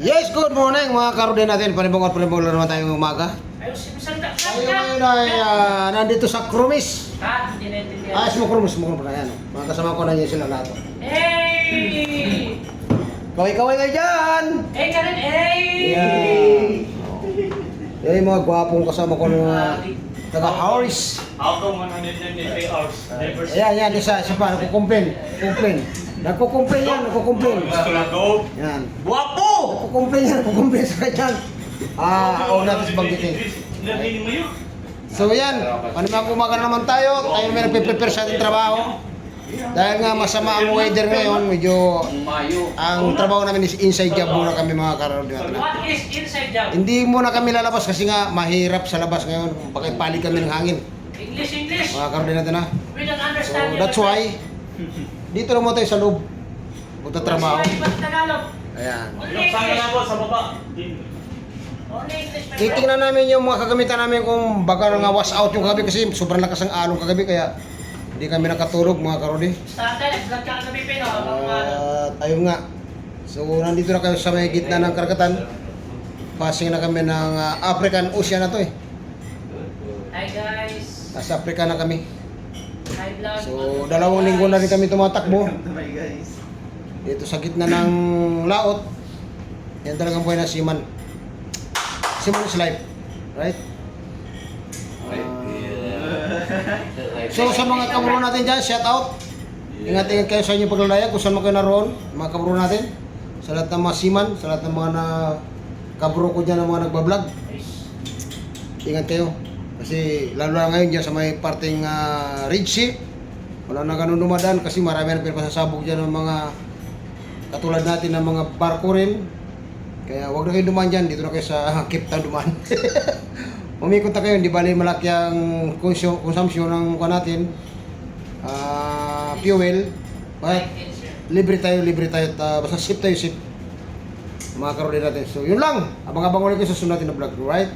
morning mga karode natin. Panibong at panibong na naman tayong umaga. Tayo ngayon ay ah, nandito sa Krumis. Ah, hindi naintindihan. Ah, mo Krumis, mo Krumis. Ayan, oh. mga kasama ko na niya sila lahat. Hey! Kaway-kaway kayo dyan! Hey, Karen! Hey! Yeah. Yan yung mga gwapong kasama ko mga taga. Out of 193 hours. Never Ayan, yan, isa, isa pa, nagkukomplain. Complain. Nagkukomplain yan, nagkukomplain. Gusto lang go. Yan. Guwapo! Nagkukomplain yan, nagkukomplain sa kanya. Ah, ako natin sa banggitin. Narinig mo yun? So yan, panimang umaga na naman tayo. Tayo may nagpe-prepare sa ating trabaho. Dahil nga masama ang weather ngayon, medyo ang trabaho namin is inside job muna kami mga karoon natin. What is inside job? Hindi muna kami lalabas kasi nga mahirap sa labas ngayon. Pakipali kami ng hangin. English, English. Mga karoon natin ha. We don't So understand you. that's why, dito lang muna tayo sa loob. Magtatrabaho. Tagalog? Ayan. Saan na po? Sa baba. Titingnan namin yung mga kagamitan namin kung baka nga wash out yung kagabi kasi sobrang lakas ng along kagabi kaya hindi kami nakatulog mga karodi. Started, nag-vlog ka sa Pipino. Habang ano. At ayun nga. So nandito na kami sa may gitna ng karagatan. Passing na kami ng ah, African Ocean na to eh. Hi guys. Nasa Africa na kami. Hi vlog. So dalawang linggo na rin kami tumatakbo. Dito sa gitna ng laot. Yan talagang buhay na siman. Siman is life. Right? Ah, so sa mga kaburo natin dyan, shout out. Ingat-ingat kayo sa inyong paglalaya kung saan mo kayo naroon, mga kaburo natin. Sa lahat ng mga siman, sa lahat ng mga na kaburo ko dyan ng mga nagbablog. Ingat kayo. Kasi lalo na ngayon dyan sa may parting uh, Red Sea, wala na ganun dumadaan kasi marami na pinapasasabog dyan ng mga katulad natin ng mga barko rin. Kaya huwag na kayo dumaan dyan, dito na kayo sa Cape Town dumaan. Umikot na kayo, hindi bali malaki ang consumption ng kuha natin. Ah, fuel. But libre tayo, libre tayo. at, ah, basta safe tayo, safe. Mga karoon natin. So yun lang. Abang-abang ulit kayo sa sunod natin na vlog. Right?